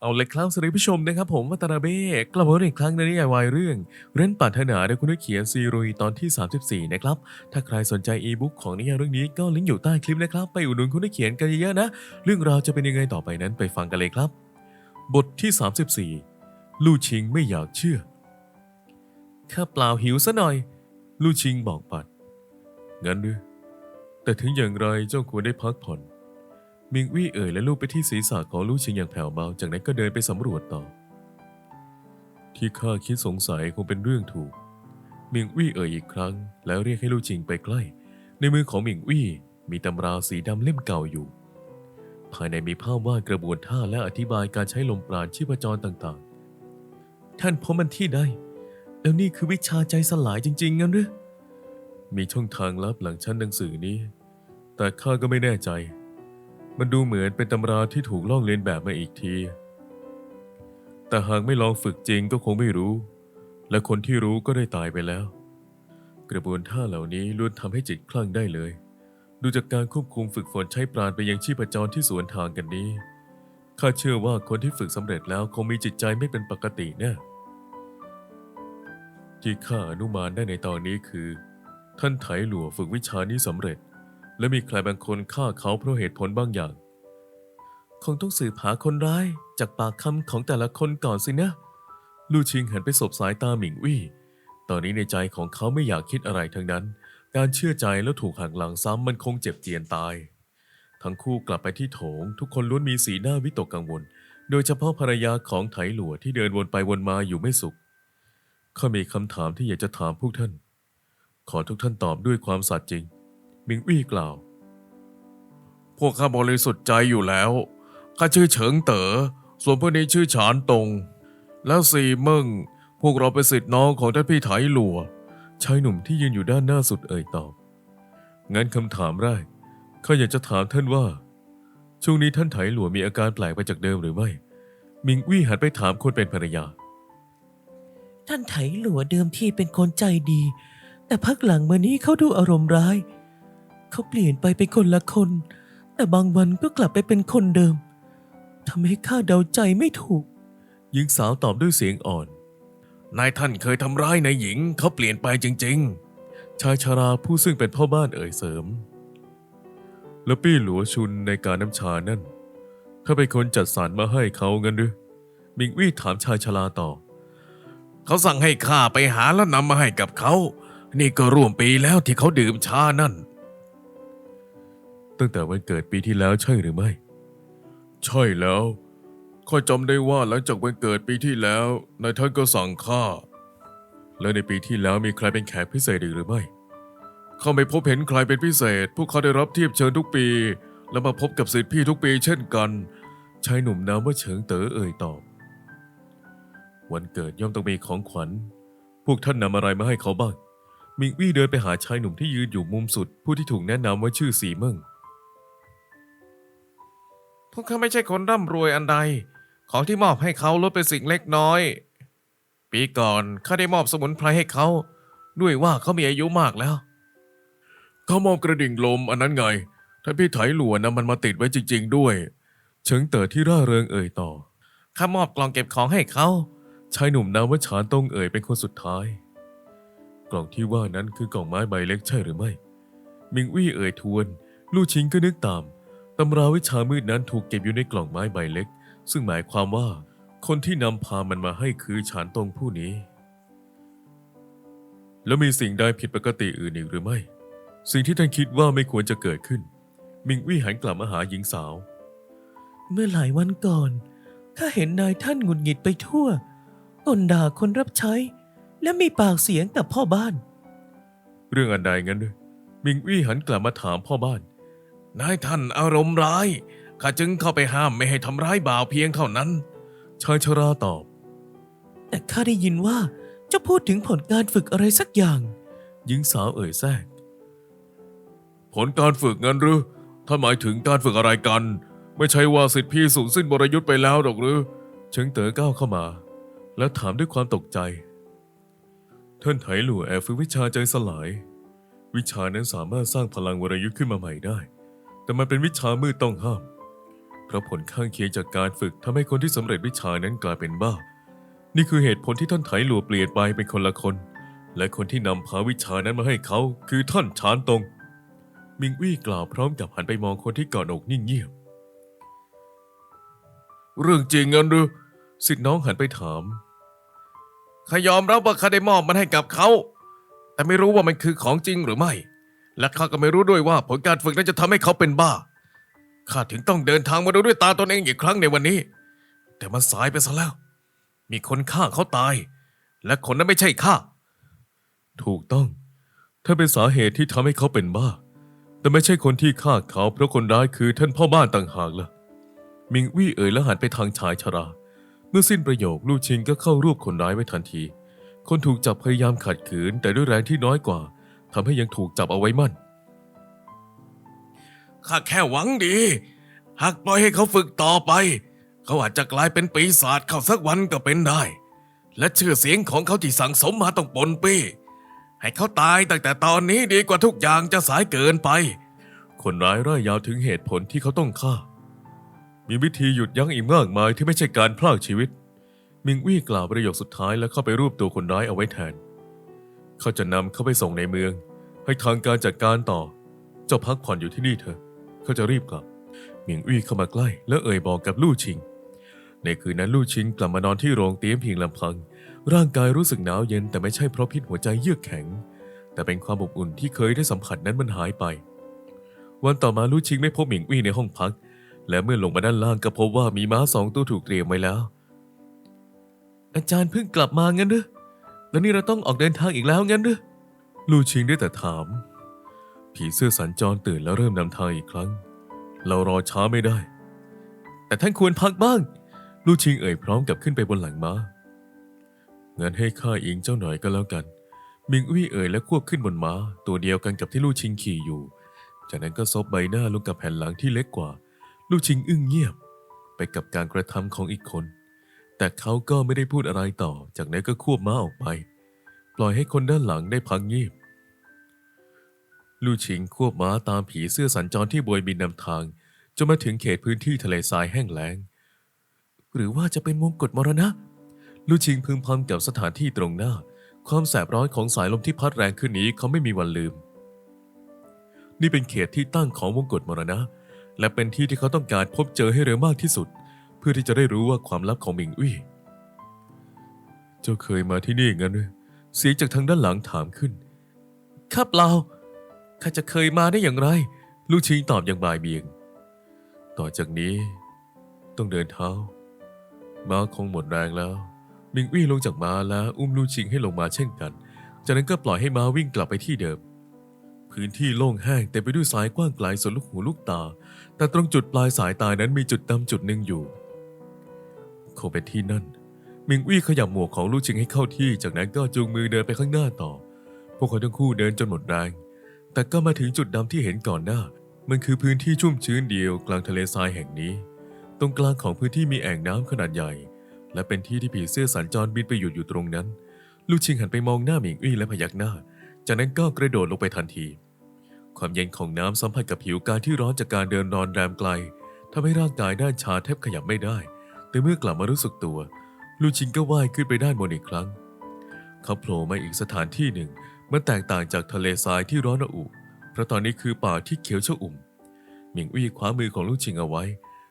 เอาเลยครับสวัสดีผู้ชมนะครับผมวัตนาเบ้กลับมาอีกครั้งในนิยายวายเรื่อง เร้นปรารถนาโดยคุณนักเขียนซีรุยตอนที่ 34 นะครับ ถ้าใครสนใจอีบุ๊กของนิยายเรื่องนี้ก็ลิงก์อยู่ใต้คลิปนะครับ ไปอุดหนุนคุณนักเขียนกันเยอะๆนะ เรื่องราวจะเป็นยังไงต่อไปนั้นไปฟังกันเลยครับ บทที่ 34 ลู่ชิงไม่อยากเชื่อข้าเปล่าหิวซะหน่อย ลู่ชิงบอกปัดงั้นหรือแต่ถึงอย่างไรเจ้าควรได้พักผ่อน มิงวี่เอ่ยและลูบไปที่ศีรษะของลู่ชิงอย่างแผ่วเบา จากนั้นก็เดินไปสำรวจต่อ ที่ข้าคิดสงสัยคงเป็นเรื่องถูก มิงวี่เอ่ยอีกครั้ง แล้วเรียกให้ลู่ชิงไปใกล้ ในมือของมิงวี่มีตำราสีดำเล่มเก่าอยู่ ภายในมีภาพวาดกระบวนท่าและอธิบายการใช้ลมปราณชีพจรต่างๆ ท่านพบมันที่ใดแล้วนี่คือวิชาใจสลายจริงๆงั้นหรือมีช่องทางลับหลังชั้นหนังสือนี้ แต่ข้าก็ไม่แน่ใจ มันดูเหมือนเป็นตำราที่ถูกลอกเลียนแบบมาอีกที แต่หากไม่ลองฝึกจริงก็คงไม่รู้ และคนที่รู้ก็ได้ตายไปแล้ว กระบวนท่าเหล่านี้ล้วนทำให้จิตคลั่งได้เลย ดูจากการควบคุมฝึกฝนใช้ปราณไปยังชีพจรที่สวนทางกันนี้ ข้าเชื่อว่าคนที่ฝึกสำเร็จแล้วคงมีจิตใจไม่เป็นปกติแน่ที่ข้าอนุมานได้ในตอนนี้คือ ท่านไถหลัวฝึกวิชานี้สำเร็จ และมีใครบางคนฆ่าเขาเพราะเหตุผลบางอย่าง คงต้องสืบหาคนร้ายจากปากคำของแต่ละคนก่อนสินะ ลู่ชิงหันไปสบสายตาหมิงวี่ ตอนนี้ในใจของเขาไม่อยากคิดอะไรทั้งนั้น การเชื่อใจแล้วถูกหักหลังซ้ำมันคงเจ็บเจียนตาย ทั้งคู่กลับไปที่โถง ทุกคนล้วนมีสีหน้าวิตกกังวล โดยเฉพาะภรรยาของไถหลัวที่เดินวนไปวนมาอยู่ไม่สุขข้ามีคำถามที่อยากจะถามพวกท่าน ขอทุกท่านตอบด้วยความสัตย์จริง มิงวี่กล่าว พวกข้าบริสุทธิ์ใจอยู่แล้ว ข้าชื่อเฉิงเต๋อ ส่วนพวกนี้ชื่อฉานตง แล้วสีเมิงพวกเราเป็นสิทธิ์น้องของท่านพี่ไถหลัว ชายหนุ่มที่ยืนอยู่ด้านหน้าสุดเอ่ยตอบ งั้นคำถามแรก ข้าอยากจะถามท่านว่า ช่วงนี้ท่านไถหลัวมีอาการแปลกไปจากเดิมหรือไม่ มิงวี่หันไปถามคนเป็นภรรยาท่านไถหลัวเดิมที่เป็นคนใจดี แต่พักหลังมานี้เขาดูอารมณ์ร้าย เขาเปลี่ยนไปเป็นคนละคน แต่บางวันก็กลับไปเป็นคนเดิมทำให้ข้าเดาใจไม่ถูก หญิงสาวตอบด้วยเสียงอ่อน นายท่านเคยทำร้ายนายหญิง เขาเปลี่ยนไปจริง ๆ ชายชาราผู้ซึ่งเป็นพ่อบ้านเอ่ยเสริม แล้วปี้หลัวชุนในการน้ำชานั่นถ้าเป็นคนจัดสรรมาให้เขาเงินหรือมิงวี่ถามชายชราต่อ เขาสั่งให้ข้าไปหาแล้วนำมาให้กับเขา นี่ก็ร่วมปีแล้วที่เขาดื่มชานั่น ตั้งแต่วันเกิดปีที่แล้วใช่หรือไม่ ใช่แล้วข้าจำได้ว่าหลังจากวันเกิดปีที่แล้วนายท่านก็สั่งข้าแล้วในปีที่แล้วมีใครเป็นแขกพิเศษหรือไม่ข้าไม่พบเห็นใครเป็นพิเศษ พวกเขาได้รับเทียบเชิญทุกปี และมาพบกับสิทธิพี่ทุกปีเช่นกันชายหนุ่มนามว่าเฉิงเต๋อเอ่ยตอบ วันเกิดย่อมต้องมีของขวัญ พวกท่านนำอะไรมาให้เขาบ้างมิงวี่เดินไปหาชายหนุ่มที่ยืนอยู่มุมสุด ผู้ที่ถูกแนะนำว่าชื่อสีเมิง วกเขาไม่ใช่คนร่ำรวยอันใด ของที่มอบให้เขาลดเป็นสิ่งเล็กน้อย ปีก่อนข้าได้มอบสมุนไพรให้เขา ด้วยว่าเขามีอายุมากแล้ว เขามอบกระดิ่งลมอันนั้นไง ท่านพี่ไถหลวนนำมันมาติดไว้จริง ๆ ด้วย เฉิงเต๋อที่ร่าเริงเอ่ยต่อ ข้ามอบกล่องเก็บของให้เขา ชายหนุ่มนามว่าฉานตงเอ่ยเป็นคนสุดท้าย กล่องที่ว่านั้นคือกล่องไม้ใบเล็กใช่หรือไม่ มิงวี่เอ่ยทวน ลู่ชิงก็นึกตาม ตำราวิชามืดนั้นถูกเก็บอยู่ในกล่องไม้ใบเล็ก ซึ่งหมายความว่า คนที่นำพามันมาให้คือฉานตงผู้นี้ แล้วมีสิ่งใดผิดปกติอื่นอีกหรือไม่ สิ่งที่ท่านคิดว่าไม่ควรจะเกิดขึ้น มิงวี่หันกลับมาหาหญิงสาว เมื่อหลายวันก่อนข้าเห็นนายท่านหงุดหงิดไปทั่วก่นด่าคนรับใช้ และมีปากเสียงกับพ่อบ้าน เรื่องอันใดงั้นด้วยมิงวี่หันกลับมาถามพ่อบ้าน นายท่านอารมณ์ร้าย ข้าจึงเข้าไปห้ามไม่ให้ทำร้ายบ่าวเพียงเท่านั้น ชายชราตอบ แต่ข้าได้ยินว่าเจะพูดถึงผลการฝึกอะไรสักอย่าง หญิงสาวเอ่ยแทรก ผลการฝึกงั้นหรือท่านหมายถึงการฝึกอะไรกัน ไม่ใช่ว่าสิทธิพี่สูญสิ้นบรยุทธ์ไปแล้วหรอกหรือเฉิงเต๋อก้าวเข้ามา และถามด้วยความตกใจท่านไถหลู่แอบฝึกวิชาใจสลาย วิชานั้นสามารถสร้างพลังวรยุทธ์ขึ้นมาใหม่ได้ แต่มันเป็นวิชามืดต้องห้าม เพราะผลข้างเคียงจากการฝึกทำให้คนที่สำเร็จวิชานั้นกลายเป็นบ้า นี่คือเหตุผลที่ท่านไถหลัวเปลี่ยนไปเป็นคนละคน และคนที่นำพาวิชานั้นมาให้เขา คือท่านชานตง มิงวี่กล่าวพร้อมกับหันไปมองคนที่กอดอกนิ่งเงียบ เรื่องจริงงั้นหรือสิทธิ์น้องหันไปถามข้ายอมรับว่าข้าได้มอบมันให้กับเขา แต่ไม่รู้ว่ามันคือของจริงหรือไม่ และข้าก็ไม่รู้ด้วยว่าผลการฝึกนั้นจะทำให้เขาเป็นบ้า ข้าถึงต้องเดินทางมาดูด้วยตาตนเองอีกครั้งในวันนี้ แต่มันสายไปซะแล้ว มีคนฆ่าเขาตาย และคนนั้นไม่ใช่ข้า ถูกต้อง ถ้าเป็นสาเหตุที่ทำให้เขาเป็นบ้า แต่ไม่ใช่คนที่ฆ่าเขาเพราะคนร้ายคือท่านพ่อบ้านต่างหากล่ะ มิงวี่เอ่ยแล้วหันไปทางชายชรา เมื่อสิ้นประโยค ลู่ชิงก็เข้ารวบคนร้ายไว้ทันที คนถูกจับพยายามขัดขืนแต่ด้วยแรงที่น้อยกว่า ทำให้ยังถูกจับเอาไว้มั่น ข้าแค่หวังดี หากปล่อยให้เขาฝึกต่อไป เขาอาจจะกลายเป็นปีศาจเข้าสักวันก็เป็นได้ และชื่อเสียงของเขาที่สั่งสมมาต้องปนปี้ให้เขาตายตั้งแต่ตอนนี้ดีกว่าทุกอย่างจะสายเกินไป คนร้ายร่ายยาวถึงเหตุผลที่เขาต้องฆ่า มีวิธีหยุดยั้งอีกมากมายที่ไม่ใช่การพลากชีวิต มิงวี่กล่าวประโยคสุดท้ายแล้วเข้าไปรวบตัวคนร้ายเอาไว้แทน เขาจะนำเขาไปส่งในเมือง ให้ทางการจัดการต่อ เจ้าพักผ่อนอยู่ที่นี่เถอะเขาจะรีบกลับหมิงอี้เข้ามาใกล้ แล้วเอ่ยบอกกับลู่ชิง ในคืนนั้นลู่ชิงกลับมานอนที่โรงเตี๊ยมเพียงลำพัง ร่างกายรู้สึกหนาวเย็นแต่ไม่ใช่เพราะพิษหัวใจเยือกแข็ง แต่เป็นความอบอุ่นที่เคยได้สัมผัสนั้นมันหายไป วันต่อมาลู่ชิงไม่พบหมิงอี้ในห้องพัก และเมื่อลงมาด้านล่างก็พบว่ามีม้าสองตัวถูกเตรียมไว้แล้ว อาจารย์เพิ่งกลับมางั้นหรือ แล้วนี่เราต้องออกเดินทางอีกแล้วงั้นหรือลู่ชิงได้แต่ถาม ผีเสื้อสัญจรตื่นแล้วเริ่มนำทางอีกครั้ง เรารอช้าไม่ได้ แต่ท่านควรพักบ้าง ลู่ชิงเอ่ยพร้อมกับขึ้นไปบนหลังม้างั้นให้ข้าอิงเจ้าหน่อยก็แล้วกัน มิงอุ้ยเอ่ยและควบขึ้นบนม้า ตัวเดียวกันกับที่ลู่ชิงขี่อยู่ จากนั้นก็ซบใบหน้าลงกับแผ่นหลังที่เล็กกว่า ลู่ชิงอึ้งเงียบ ไปกับการกระทำของอีกคน แต่เขาก็ไม่ได้พูดอะไรต่อ จากนั้นก็ควบม้าออกไป ปล่อยให้คนด้านหลังได้พักเงียบ ลู่ชิงควบม้าตามผีเสื้อสัญจรที่บวยบินนำทาง จนมาถึงเขตพื้นที่ทะเลทรายแห้งแล้ง หรือว่าจะเป็นวงกฎมรณะ ลู่ชิงพึมพำกับสถานที่ตรงหน้า ความแสบร้อนของสายลมที่พัดแรงขึ้นนี้เขาไม่มีวันลืม นี่เป็นเขตที่ตั้งของวงกฎมรณะ และเป็นที่ที่เขาต้องการพบเจอให้เร็วมากที่สุด เพื่อที่จะได้รู้ว่าความลับของหมิงอุ้ยเจ้าเคยมาที่นี่งั้นเสียงจากทางด้านหลังถามขึ้น ข้าเปล่า ข้าจะเคยมาได้อย่างไร ลู่ชิงตอบอย่างบายเบียง ต่อจากนี้ ต้องเดินเท้า ม้าคงหมดแรงแล้ว มิงวี่ลงจากม้าแล้วอุ้มลู่ชิงให้ลงมาเช่นกัน จากนั้นก็ปล่อยให้ม้าวิ่งกลับไปที่เดิม พื้นที่โล่งแห้งเต็มไปด้วยสายกว้างไกลสุดลูกหูลูกตา แต่ตรงจุดปลายสายตานั้นมีจุดดำจุดหนึ่งอยู่ คงเป็นที่นั่น มิงวี่ขยับหมวกของลู่ชิงให้เข้าที่ จากนั้นก็จูงมือเดินไปข้างหน้าต่อ พวกเขาทั้งคู่เดินจนหมดแรง แต่ก็มาถึงจุดดำที่เห็นก่อนหน้า มันคือพื้นที่ชุ่มชื้นเดียวกลางทะเลทรายแห่งนี้ ตรงกลางของพื้นที่มีแอ่งน้ำขนาดใหญ่ และเป็นที่ที่ผีเสื้อสัญจรบินไปหยุดอยู่ตรงนั้น ลูกชิงหันไปมองหน้ามิงอี้และพยักหน้า จากนั้นก็กระโดดลงไปทันที ความเย็นของน้ำสัมผัสกับผิวการที่ร้อนจากการเดินนอนแรมไกลทำให้ร่างกายด้านชาแทบขยับไม่ได้ แต่เมื่อกลับมารู้สึกตัว ลูกชิงก็ว่ายขึ้นไปด้านบนอีกครั้ง เขาโผล่มาอีกสถานที่หนึ่งมันแตกต่างจากทะเลทรายที่ร้อนระอุ เพราะตอนนี้คือป่าที่เขียวชอุ่ม หมิงอี้คว้ามือของลูกชิงเอาไว้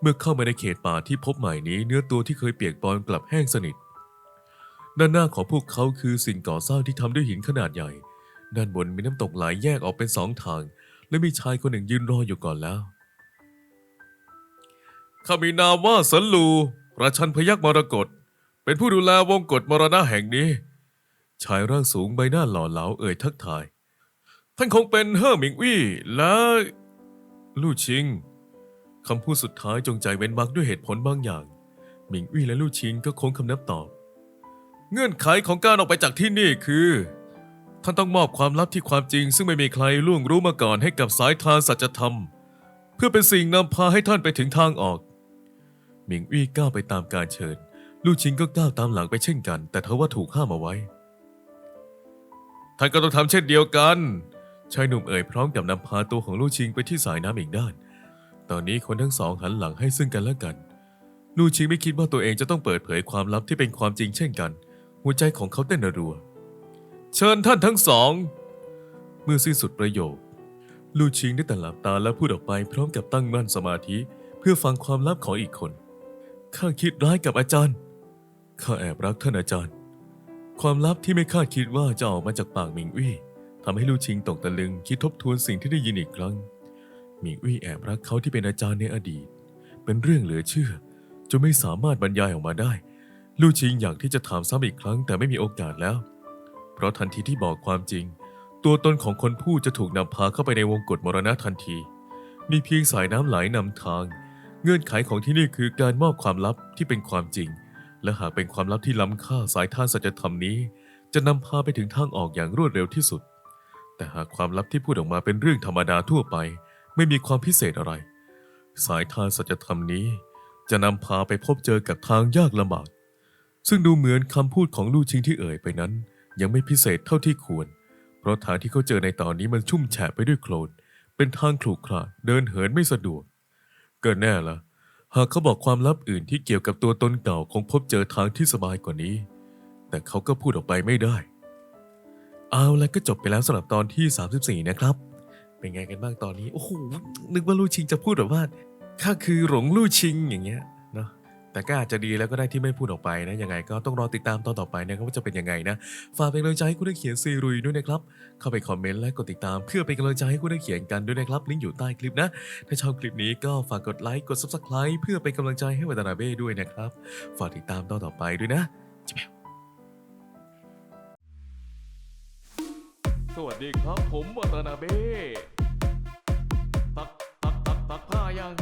เมื่อเข้ามาในเขตป่าที่พบใหม่นี้ เนื้อตัวที่เคยเปียกปอนกลับแห้งสนิท ด้านหน้าของพวกเขาคือสิ่งก่อสร้างที่ทำด้วยหินขนาดใหญ่ ด้านบนมีน้ำตกไหลแยกออกเป็นสองทาง และมีชายคนหนึ่งยืนรออยู่ก่อนแล้วข้ามีนามว่าสันลู ราชันพยักมรกตเป็นผู้ดูแลวงกฎมรณะแห่งนี้ ชายร่างสูงใบหน้าหล่อเหลาเอ่ยทักทาย ท่านคงเป็นเฮ่อหมิงวี่และลู่ชิงคำพูดสุดท้ายจงใจเว้นวรรคด้วยเหตุผลบางอย่าง หมิงวี่และลู่ชิงก็คงคำนับตอบ เงื่อนไขของการออกไปจากที่นี่คือ ท่านต้องมอบความลับที่ความจริง ซึ่งไม่มีใครล่วงรู้มาก่อนให้กับสายทานสัจธรรม เพื่อเป็นสิ่งนำพาให้ท่านไปถึงทางออก หมิงอี้ก้าวไปตามการเชิญ ลู่ชิงก็ก้าวตามหลังไปเช่นกัน แต่ทว่าถูกห้ามเอาไว้ ท่านก็ต้องทำเช่นเดียวกัน ชายหนุ่มเอ่ยพร้อมกับนำพาตัวของลู่ชิงไปที่สายน้ำอีกด้าน ตอนนี้คนทั้งสองหันหลังให้ซึ่งกันและกัน ลู่ชิงไม่คิดว่าตัวเองจะต้องเปิดเผยความลับที่เป็นความจริงเช่นกัน หัวใจของเขาเต้นรัว เชิญท่านทั้งสอง เมื่อสิ้นสุดประโยค ลู่ชิงได้แต่หลับตาและพูดออกไปพร้อมกับตั้งมั่นสมาธิเพื่อฟังความลับของอีกคน ข้าคิดร้ายกับอาจารย์ ข้าแอบรักท่านอาจารย์ ความลับที่ไม่คาดคิดว่าจะออกมาจากปากหมิงอี้ทำให้ลู่ชิงตกตะลึงคิดทบทวนสิ่งที่ได้ยินอีกครั้ง หมิงอี้แอบรักเขาที่เป็นอาจารย์ในอดีต เป็นเรื่องเหลือเชื่อจนไม่สามารถบรรยายออกมาได้ ลู่ชิงอยากที่จะถามซ้ำอีกครั้งแต่ไม่มีโอกาสแล้ว เพราะทันทีที่บอกความจริง ตัวตนของคนพูดจะถูกนำพาเข้าไปในวงกฏมรณะทันที มีเพียงสายน้ำไหลนำทาง เงื่อนไขของที่นี่คือการมอบความลับที่เป็นความจริง และหากเป็นความลับที่ล้ำค่าสายทานสัจธรรมนี้ จะนำพาไปถึงทางออกอย่างรวดเร็วที่สุด แต่หากความลับที่พูดออกมาเป็นเรื่องธรรมดาทั่วไป ไม่มีความพิเศษอะไร สายทานสัจธรรมนี้ จะนำพาไปพบเจอกับทางยากลำบาก ซึ่งดูเหมือนคำพูดของลู่ชิงที่เอ่ยไปนั้น ยังไม่พิเศษเท่าที่ควร เพราะทางที่เขาเจอในตอนนี้มันชุ่มแฉะไปด้วยโคลนเป็นทางขรุขระเดินเหินไม่สะดวก เกินแน่ละหากเขาบอกความลับอื่นที่เกี่ยวกับตัวตนเก่าคงพบเจอทางที่สบายกว่านี้ แต่เขาก็พูดออกไปไม่ได้ เอาละก็จบไปแล้วสำหรับตอนที่ 34 นะครับ เป็นไงกันบ้างตอนนี้ โอ้โหนึกว่าลู่ชิงจะพูดแบบว่าข้าคือหลงลู่ชิงอย่างเงี้ย แต่ก็อาจจะดีแล้วก็ได้ที่ไม่พูดออกไปนะยังไงก็ต้องรอติดตามตอนต่อไปนะครับว่าจะเป็นยังไงนะฝากเป็นกำลังใจให้คุณได้เขียนซีรุยด้วยนะครับเข้าไปคอมเมนต์และกดติดตาม เพื่อเป็นกำลังใจให้คุณได้เขียนกันด้วยนะครับลิงก์อยู่ใต้คลิปนะ ถ้าชอบคลิปนี้ก็ฝากกดไลค์กด subscribe เพื่อเป็นกำลังใจให้วัตนาเบ้ด้วยนะครับฝากติดตามตอนต่อไปด้วยนะจิบแมวสวัสดีครับผมวัตนาเบ้ตักตักตักตักผ้ายัง